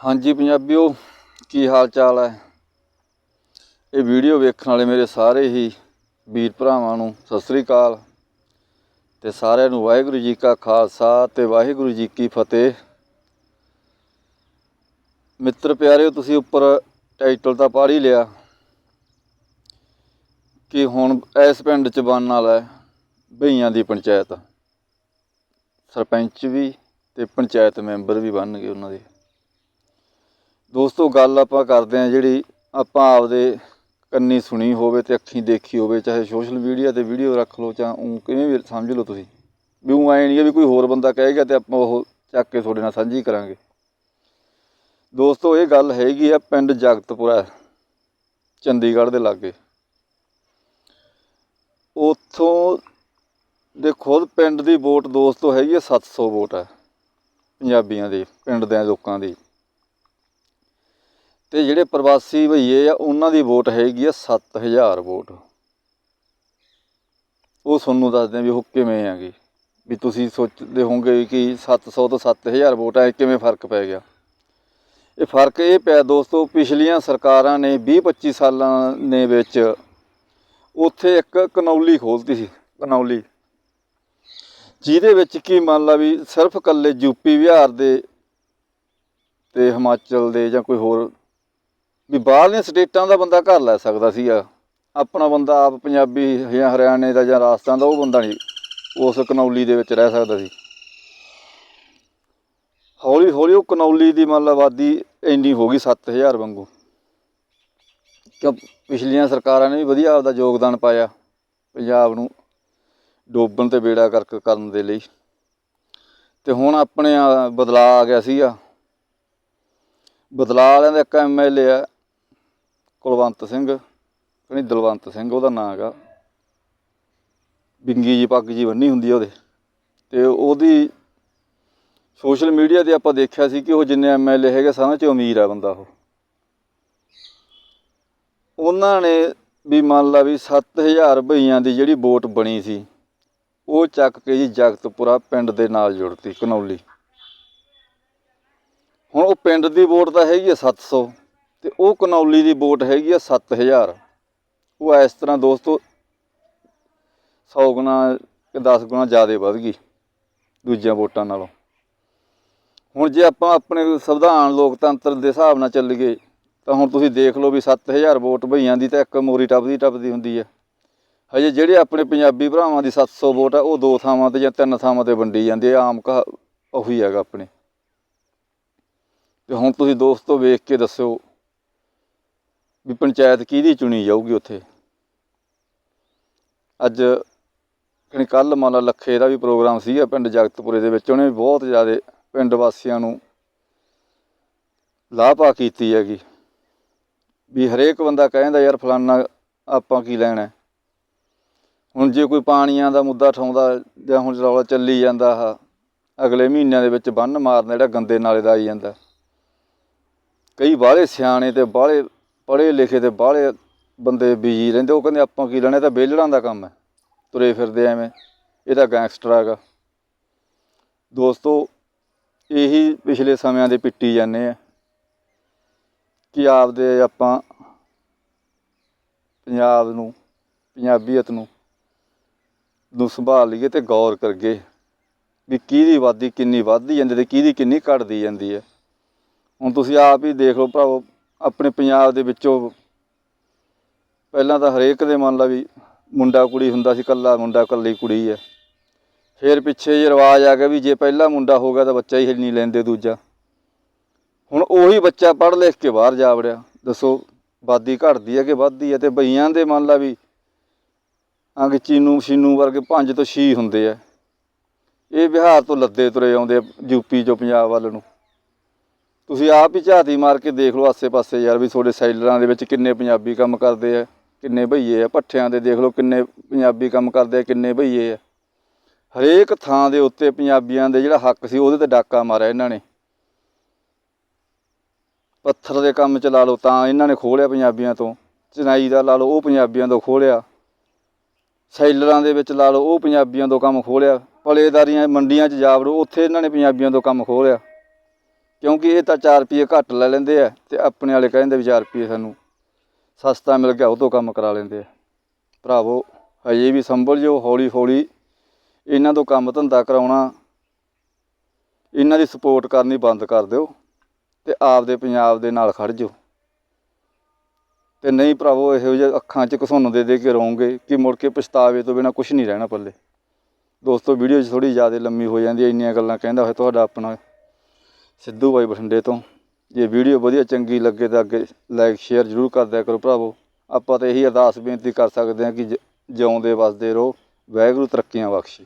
ਹਾਂਜੀ ਪੰਜਾਬੀਓ, ਕੀ ਹਾਲ ਚਾਲ ਹੈ? ਇਹ ਵੀਡੀਓ ਵੇਖਣ ਵਾਲੇ ਮੇਰੇ ਸਾਰੇ ਹੀ ਵੀਰ ਭਰਾਵਾਂ ਨੂੰ ਸਤਿ ਸ੍ਰੀ ਅਕਾਲ ਤੇ ਸਾਰਿਆਂ ਨੂੰ ਵਾਹਿਗੁਰੂ ਜੀ ਕਾ ਖਾਲਸਾ ਤੇ ਵਾਹਿਗੁਰੂ ਜੀ ਕੀ ਫਤਿਹ। ਮਿੱਤਰ ਪਿਆਰਿਓ, ਤੁਸੀਂ ਉੱਪਰ ਟਾਈਟਲ ਤਾਂ ਪੜ੍ਹ ਹੀ ਲਿਆ ਕਿ ਹੁਣ ਇਸ ਪਿੰਡ ਚ ਬਣਨ ਵਾਲਾ ਹੈ ਭਈਆਂ ਦੀ ਪੰਚਾਇਤ। ਸਰਪੰਚ ਵੀ ਤੇ ਪੰਚਾਇਤ ਮੈਂਬਰ ਵੀ ਬਣਨਗੇ ਉਹਨਾਂ ਦੇ। ਦੋਸਤੋ, ਗੱਲ ਆਪਾਂ ਕਰਦੇ ਹਾਂ ਜਿਹੜੀ ਆਪਾਂ ਆਪਦੇ ਕੰਨੀ ਸੁਣੀ ਹੋਵੇ ਤੇ ਅੱਖੀਂ ਦੇਖੀ ਹੋਵੇ, ਚਾਹੇ ਸੋਸ਼ਲ ਮੀਡੀਆ ਤੇ ਵੀਡੀਓ ਰੱਖ ਲਓ ਜਾਂ ਉਹ ਕਿਵੇਂ ਵੀ ਸਮਝ ਲਓ ਤੁਸੀਂ। ਵੀ ਉਹ ਐ ਨਹੀਂ ਹੈ ਵੀ ਕੋਈ ਹੋਰ ਬੰਦਾ ਕਹੇਗਾ ਤੇ ਆਪਾਂ ਉਹ ਚੱਕ ਕੇ ਤੁਹਾਡੇ ਨਾਲ ਸਾਂਝੀ ਕਰਾਂਗੇ। ਦੋਸਤੋ, ਇਹ ਗੱਲ ਹੈਗੀ ਆ ਪਿੰਡ ਜਗਤਪੁਰਾ, ਚੰਡੀਗੜ੍ਹ ਦੇ ਲਾਗੇ। ਉੱਥੋਂ ਦੇ ਖੁਦ ਪਿੰਡ ਦੀ ਵੋਟ ਦੋਸਤੋ ਹੈਗੀ ਆ 700 ਵੋਟ ਹੈ ਪੰਜਾਬੀਆਂ ਦੀ, ਪਿੰਡ ਦੇ ਲੋਕਾਂ ਦੀ। ਤੇ ਜਿਹੜੇ ਪ੍ਰਵਾਸੀ ਭਈਏ ਆ, ਉਹਨਾਂ ਦੀ ਵੋਟ ਹੈਗੀ ਆ 7000 ਵੋਟ। ਉਹ ਤੁਹਾਨੂੰ ਦੱਸਦੇ ਆ ਵੀ ਉਹ ਕਿਵੇਂ ਹੈਗੀ। ਵੀ ਤੁਸੀਂ ਸੋਚਦੇ ਹੋਵੋਗੇ ਕਿ 700 ਤੋਂ 7000 ਵੋਟ ਹੈ ਕਿਵੇਂ ਫ਼ਰਕ ਪੈ ਗਿਆ? ਇਹ ਫ਼ਰਕ ਇਹ ਪਿਆ ਦੋਸਤੋ, ਪਿਛਲੀਆਂ ਸਰਕਾਰਾਂ ਨੇ 20-25 ਸਾਲਾਂ ਨੇ ਵਿੱਚ ਉੱਥੇ ਇੱਕ ਕਨੌਲੀ ਖੋਲਤੀ ਸੀ, ਕਨੌਲੀ। ਜਿਹਦੇ ਵਿੱਚ ਕੀ ਮੰਨ ਲਾ ਵੀ ਸਿਰਫ ਕੱਲੇ ਯੂਪੀ ਬਿਹਾਰ ਦੇ ਤੇ ਹਿਮਾਚਲ ਦੇ ਜਾਂ ਕੋਈ ਹੋਰ ਵੀ ਬਾਹਰਲੀਆਂ ਸਟੇਟਾਂ ਦਾ ਬੰਦਾ ਘਰ ਲੈ ਸਕਦਾ ਸੀਗਾ। ਆਪਣਾ ਬੰਦਾ ਆਪ ਪੰਜਾਬੀ ਜਾਂ ਹਰਿਆਣੇ ਦਾ ਜਾਂ ਰਾਜਸਥਾਨ ਦਾ, ਉਹ ਬੰਦਾ ਨਹੀਂ। ਉਸ ਕਨੌਲੀ ਦੇ ਵਿੱਚ ਰਹਿ ਸਕਦਾ ਸੀ। ਹੌਲੀ ਹੌਲੀ ਉਹ ਕਨੌਲੀ ਦੀ ਮਤਲਬ ਲਾ ਆਬਾਦੀ ਇੰਨੀ ਹੋ ਗਈ 7000 ਵਾਂਗੂ। ਕਿਉਂ? ਪਿਛਲੀਆਂ ਸਰਕਾਰਾਂ ਨੇ ਵੀ ਵਧੀਆ ਆਪਦਾ ਯੋਗਦਾਨ ਪਾਇਆ ਪੰਜਾਬ ਨੂੰ ਡੋਬਣ ਤੇ ਬੇੜਾ ਕਰਕ ਕਰਨ ਦੇ ਲਈ। ਤੇ ਹੁਣ ਆਪਣੇ ਬਦਲਾਅ ਆ ਗਿਆ ਸੀਗਾ। ਬਦਲਾਅ ਵਾਲਿਆਂ ਦਾ ਇੱਕ ਐਮਐਲਏ ਆ ਕੁਲਵੰਤ ਸਿੰਘ, ਕਹਿੰਦੀ ਦਲਵੰਤ ਸਿੰਘ ਉਹਦਾ ਨਾਂ ਹੈਗਾ। ਬਿੰਗੀ ਜੀ, ਪੱਗ ਜੀ ਬੰਨੀ ਹੁੰਦੀ ਆ ਉਹਦੇ। ਤੇ ਉਹਦੀ ਸੋਸ਼ਲ ਮੀਡੀਆ ਤੇ ਆਪਾਂ ਦੇਖਿਆ ਸੀ ਕਿ ਉਹ ਜਿੰਨੇ ਐਮਐਲਏ ਹੈਗੇ ਸਾਰਿਆਂ 'ਚ ਅਮੀਰ ਆ ਬੰਦਾ ਉਹ। ਉਹਨਾਂ ਨੇ ਵੀ ਮੰਨ ਲਾ ਵੀ 7000 ਭਈਆਂ ਦੀ ਜਿਹੜੀ ਵੋਟ ਬਣੀ ਸੀ, ਉਹ ਚੱਕ ਕੇ ਜੀ ਜਗਤਪੁਰਾ ਪਿੰਡ ਦੇ ਨਾਲ ਜੁੜਤੀ, ਕਨੌਲੀ। ਹੁਣ ਉਹ ਪਿੰਡ ਦੀ ਵੋਟ ਤਾਂ ਹੈਗੀ ਆ 700 ਤੇ ਉਹ ਕਨੌਲੀ ਦੀ ਵੋਟ ਹੈਗੀ ਆ 7000 ਉਹ ਇਸ ਤਰ੍ਹਾਂ ਦੋਸਤੋ 100 ਗੁਣਾ ਕਿ 10 ਗੁਣਾ ਜ਼ਿਆਦਾ ਵੱਧ ਗਈ ਦੂਜੀਆਂ ਵੋਟਾਂ ਨਾਲੋਂ। ਹੁਣ ਜੇ ਆਪਾਂ ਆਪਣੇ ਸੰਵਿਧਾਨ ਲੋਕਤੰਤਰ ਦੇ ਹਿਸਾਬ ਨਾਲ ਚੱਲੀਏ, ਤਾਂ ਹੁਣ ਤੁਸੀਂ ਦੇਖ ਲਓ ਵੀ 7000 ਵੋਟ ਭਈਆਂ ਦੀ ਤਾਂ ਇੱਕ ਮੋਰੀ ਟੱਪਦੀ ਟੱਪਦੀ ਹੁੰਦੀ ਹੈ ਹਜੇ ਜਿਹੜੇ ਆਪਣੇ ਪੰਜਾਬੀ ਭਰਾਵਾਂ ਦੀ 700 ਵੋਟ ਆ, ਉਹ ਦੋ ਥਾਵਾਂ ਤੇ ਜਾਂ ਤਿੰਨ ਥਾਵਾਂ ਤੇ ਵੰਡੀ ਜਾਂਦੀ ਹੈ ਆਮ ਕਹਾ ਉਹੀ ਹੈਗਾ ਆਪਣੇ। ਤੇ ਹੁਣ ਤੁਸੀਂ ਦੋਸਤੋ ਵੇਖ ਕੇ ਦੱਸਿਓ ਵੀ ਪੰਚਾਇਤ ਕਿਹਦੀ ਚੁਣੀ ਜਾਊਗੀ ਉੱਥੇ? ਅੱਜ ਕਣੀ ਕੱਲ ਮੰਨ ਲਾ ਲੱਖੇ ਦਾ ਵੀ ਪ੍ਰੋਗਰਾਮ ਸੀਗਾ ਪਿੰਡ ਜਗਤਪੁਰੇ ਦੇ ਵਿੱਚ, ਉਹਨੇ ਵੀ ਬਹੁਤ ਜ਼ਿਆਦਾ ਪਿੰਡ ਵਾਸੀਆਂ ਨੂੰ ਲਾਪਾ ਕੀਤੀ ਹੈਗੀ। ਵੀ ਹਰੇਕ ਬੰਦਾ ਕਹਿੰਦਾ ਯਾਰ ਫਲਾਨਾ ਆਪਾਂ ਕੀ ਲੈਣਾ? ਹੁਣ ਜੇ ਕੋਈ ਪਾਣੀਆਂ ਦਾ ਮੁੱਦਾ ਠਾਉਂਦਾ ਜਾਂ ਹੁਣ ਰੌਲਾ ਚੱਲੀ ਜਾਂਦਾ ਆ ਅਗਲੇ ਮਹੀਨਿਆਂ ਦੇ ਵਿੱਚ ਬੰਨ ਮਾਰਨਾ ਜਿਹੜਾ ਗੰਦੇ ਨਾਲੇ ਦਾ ਆਈ ਜਾਂਦਾ। ਕਈ ਬਾਹਲੇ ਸਿਆਣੇ ਤੇ ਬਾਹਲੇ ਪੜ੍ਹੇ ਲਿਖੇ ਤੇ ਬਾਹਲੇ ਬੰਦੇ ਬਿਜ਼ੀ ਰਹਿੰਦੇ, ਉਹ ਕਹਿੰਦੇ ਆਪਾਂ ਕੀ ਲੈਣਾ, ਇਹ ਤਾਂ ਵਿਹਲੜਾਂ ਦਾ ਕੰਮ ਹੈ। ਤੁਰੇ ਫਿਰਦੇ ਐਵੇਂ, ਇਹ ਤਾਂ ਗੈਂਗਸਟਰ ਹੈਗਾ ਦੋਸਤੋ, ਇਹੀ ਪਿਛਲੇ ਸਮਿਆਂ ਦੇ ਪਿੱਟੀ ਜਾਂਦੇ ਆ ਕਿ ਆਪਦੇ ਆਪਾਂ ਪੰਜਾਬ ਨੂੰ, ਪੰਜਾਬੀਅਤ ਨੂੰ ਨੂੰ ਸੰਭਾਲ ਲਈਏ ਤੇ ਗੌਰ ਕਰਗੇ ਵੀ ਕਿਹਦੀ ਆਬਾਦੀ ਕਿੰਨੀ ਵੱਧਦੀ ਜਾਂਦੀ ਤੇ ਕਿਹਦੀ ਕਿੰਨੀ ਘਟਦੀ ਜਾਂਦੀ ਹੈ। ਹੁਣ ਤੁਸੀਂ ਆਪ ਹੀ ਦੇਖ ਲਓ ਭਰਾਵੋ ਆਪਣੇ ਪੰਜਾਬ ਦੇ ਵਿੱਚੋਂ ਪਹਿਲਾਂ ਤਾਂ ਹਰੇਕ ਦੇ ਮੰਨ ਲਾ ਵੀ ਮੁੰਡਾ ਕੁੜੀ ਹੁੰਦਾ ਸੀ ਕੱਲਾ ਮੁੰਡਾ ਕੱਲੀ ਕੁੜੀ ਹੈ। ਫਿਰ ਪਿੱਛੇ ਜੇ ਰਿਵਾਜ ਆ ਗਿਆ ਵੀ ਜੇ ਪਹਿਲਾ ਮੁੰਡਾ ਹੋ ਗਿਆ ਤਾਂ ਬੱਚਾ ਹੀ ਨਹੀਂ ਲੈਂਦੇ ਦੂਜਾ। ਹੁਣ ਉਹੀ ਬੱਚਾ ਪੜ੍ਹ ਲਿਖ ਕੇ ਬਾਹਰ ਜਾ ਵੜਿਆ। ਦੱਸੋ ਬਾਦੀ ਘਟਦੀ ਹੈ ਕਿ ਵੱਧਦੀ ਹੈ? ਤੇ ਬਈਆਂ ਦੇ ਮੰਨ ਲਾ ਵੀ ਅੰਗ ਚੀਨੂ, ਸ਼ੀਨੂ ਵਰਗੇ ਪੰਜ ਤੋਂ ਛੇ ਹੁੰਦੇ ਆ। ਇਹ ਬਿਹਾਰ ਤੋਂ ਲੱਦੇ ਤੁਰੇ ਆਉਂਦੇ ਆ ਯੂਪੀ ਚੋਂ ਪੰਜਾਬ ਵੱਲ ਨੂੰ। ਤੁਸੀਂ ਆਪ ਹੀ ਝਾਤੀ ਮਾਰ ਕੇ ਦੇਖ ਲਓ ਆਸੇ-ਪਾਸੇ ਯਾਰ ਵੀ ਤੁਹਾਡੇ ਸੈਲਰਾਂ ਦੇ ਵਿੱਚ ਕਿੰਨੇ ਪੰਜਾਬੀ ਕੰਮ ਕਰਦੇ ਆ, ਕਿੰਨੇ ਭਈਏ ਆ, ਭੱਠਿਆਂ ਦੇ ਦੇਖ ਲਓ ਕਿੰਨੇ ਪੰਜਾਬੀ ਕੰਮ ਕਰਦੇ ਆ, ਕਿੰਨੇ ਭਈਏ ਆ। ਹਰੇਕ ਥਾਂ ਦੇ ਉੱਤੇ ਪੰਜਾਬੀਆਂ ਦੇ ਜਿਹੜਾ ਹੱਕ ਸੀ ਉਹਦੇ ਤੇ ਡਾਕਾ ਮਾਰਿਆ ਇਹਨਾਂ ਨੇ। ਪੱਥਰ ਦੇ ਕੰਮ ਚ ਲਾ ਲਓ ਤਾਂ ਇਹਨਾਂ ਨੇ ਖੋਲਿਆ ਪੰਜਾਬੀਆਂ ਤੋਂ। ਚਨਾਈ ਦਾ ਲਾ ਲਓ, ਉਹ ਪੰਜਾਬੀਆਂ ਤੋਂ ਖੋਲਿਆ। ਸੈਲਰਾਂ ਦੇ ਵਿੱਚ ਲਾ ਲਓ, ਉਹ ਪੰਜਾਬੀਆਂ ਤੋਂ ਕੰਮ ਖੋਲਿਆ। ਪਲੇਦਾਰੀਆਂ ਮੰਡੀਆਂ 'ਚ ਜਾ ਵੜੋ, ਉੱਥੇ ਇਹਨਾਂ ਨੇ ਪੰਜਾਬੀਆਂ ਤੋਂ ਕੰਮ ਖੋਲਿਆ। ਕਿਉਂਕਿ ਇਹ ਤਾਂ 4 ਰੁਪਏ ਘੱਟ ਲੈ ਲੈਂਦੇ ਆ ਤੇ ਆਪਣੇ ਵਾਲੇ ਕਹਿੰਦੇ ਵੀ 4 ਰੁਪਏ ਸਾਨੂੰ ਸਸਤਾ ਮਿਲ ਗਿਆ, ਉਹ ਤੋਂ ਕੰਮ ਕਰਾ ਲੈਂਦੇ ਆ। ਭਰਾਵੋ, ਹਜੇ ਵੀ ਸੰਭਲ ਜੋ ਹੌਲੀ ਹੌਲੀ ਇਹਨਾਂ ਤੋਂ ਕੰਮ ਧੰਦਾ ਕਰਾਉਣਾ, ਇਹਨਾਂ ਦੀ ਸਪੋਰਟ ਕਰਨੀ ਬੰਦ ਕਰ ਦਿਓ ਤੇ ਆਪਦੇ ਪੰਜਾਬ ਦੇ ਨਾਲ ਖੜ ਜਾਓ। ਤੇ ਨਹੀਂ ਭਰਾਵੋ, ਇਹੋ ਜਿਹੇ ਅੱਖਾਂ 'ਚ ਘਸੁੰਨ ਦੇ ਦੇ ਕੇ ਰਹੋਗੇ ਕਿ ਮੁੜ ਕੇ ਪਛਤਾਵੇ ਤੋਂ ਬਿਨਾ ਕੁਝ ਨਹੀਂ ਰਹਿਣਾ ਪੱਲੇ। ਦੋਸਤੋ, ਵੀਡੀਓ 'ਚ ਥੋੜੀ ਜ਼ਿਆਦਾ ਲੰਮੀ ਹੋ ਜਾਂਦੀ ਹੈ ਇੰਨੀਆਂ ਗੱਲਾਂ ਕਹਿੰਦਾ ਹੋਇਆ, ਤੁਹਾਡਾ ਆਪਣਾ ਸਿੱਧੂ ਬਾਈ ਬਠਿੰਡੇ ਤੋਂ। ਜੇ ਵੀਡੀਓ ਵਧੀਆ ਚੰਗੀ ਲੱਗੇ ਤਾਂ ਅੱਗੇ ਲਾਈਕ ਸ਼ੇਅਰ ਜ਼ਰੂਰ ਕਰ ਦਿਆ ਕਰੋ ਭਰਾਵੋ। ਆਪਾਂ ਤਾਂ ਇਹੀ ਅਰਦਾਸ ਬੇਨਤੀ ਕਰ ਸਕਦੇ ਹਾਂ ਕਿ ਜ- ਜਿਉਂਦੇ, ਵਸਦੇ ਰਹੋ। ਵਾਹਿਗੁਰੂ ਤਰੱਕੀਆਂ ਬਖਸ਼ੇ।